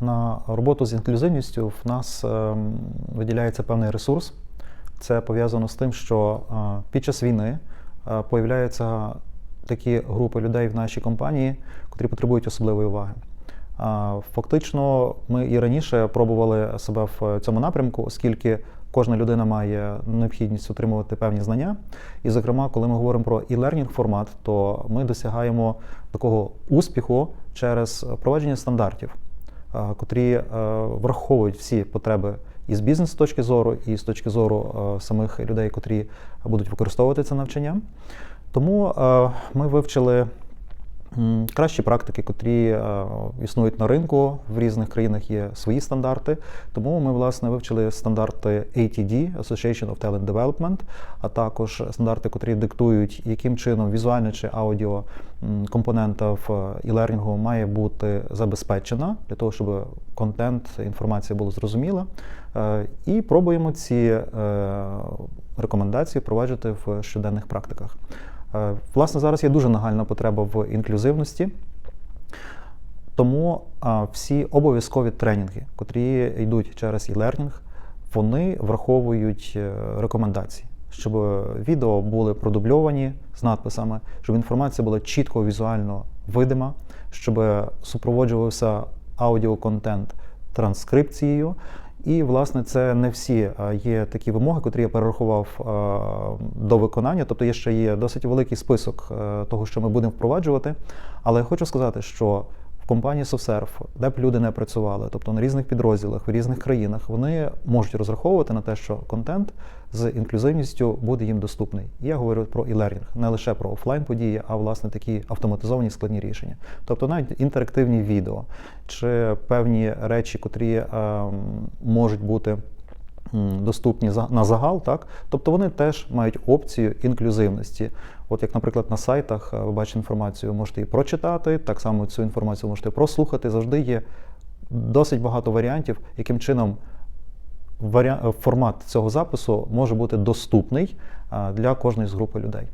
На роботу з інклюзивністю в нас ем, виділяється певний ресурс. Це пов'язано з тим, що е, під час війни е, появляються такі групи людей в нашій компанії, котрі потребують особливої уваги. Фактично, ми і раніше пробували себе в цьому напрямку, оскільки кожна людина має необхідність отримувати певні знання. І, зокрема, коли ми говоримо про e-learning формат, то ми досягаємо такого успіху через провадження стандартів, е, котрі е, враховують всі потреби і з бізнес точки зору, і з точки зору е, самих людей, котрі будуть використовувати це навчання. Тому е, ми вивчили кращі практики, котрі е, існують на ринку. В різних країнах є свої стандарти. Тому ми власне вивчили стандарти ATD, Association of Talent Development, а також стандарти, котрі диктують, яким чином візуальна чи аудіо компонента в e-learning має бути забезпечена для того, щоб контент, інформація була зрозуміла. Е, І пробуємо ці е, рекомендації впроваджувати в щоденних практиках. Е, Власне, зараз є дуже нагальна потреба в інклюзивності. Тому всі обов'язкові тренінги, котрі йдуть через e-learning, вони враховують е, рекомендації, щоб відео були продубльовані з надписами, щоб інформація була чітко візуально видима, щоб супроводжувався аудіоконтент транскрипцією. І, власне, це не всі є такі вимоги, котрі я перерахував до виконання. Тобто є ще є досить великий список е, того, що ми будемо впроваджувати. Але я хочу сказати, що компанії SoftServe, де б люди не працювали, тобто на різних підрозділах, в різних країнах, вони можуть розраховувати на те, що контент з інклюзивністю буде їм доступний. Я говорю про e-learning, не лише про офлайн події, а власне такі автоматизовані складні рішення. Тобто навіть інтерактивні відео чи певні речі, котрі е, можуть бути доступні на загал, так тобто вони теж мають опцію інклюзивності. От як, наприклад, на сайтах е, ви бачите інформацію, можете її прочитати, так само цю інформацію можете прослухати. Завжди є досить багато варіантів, яким чином формат цього запису може бути доступний е, для кожної з групи людей.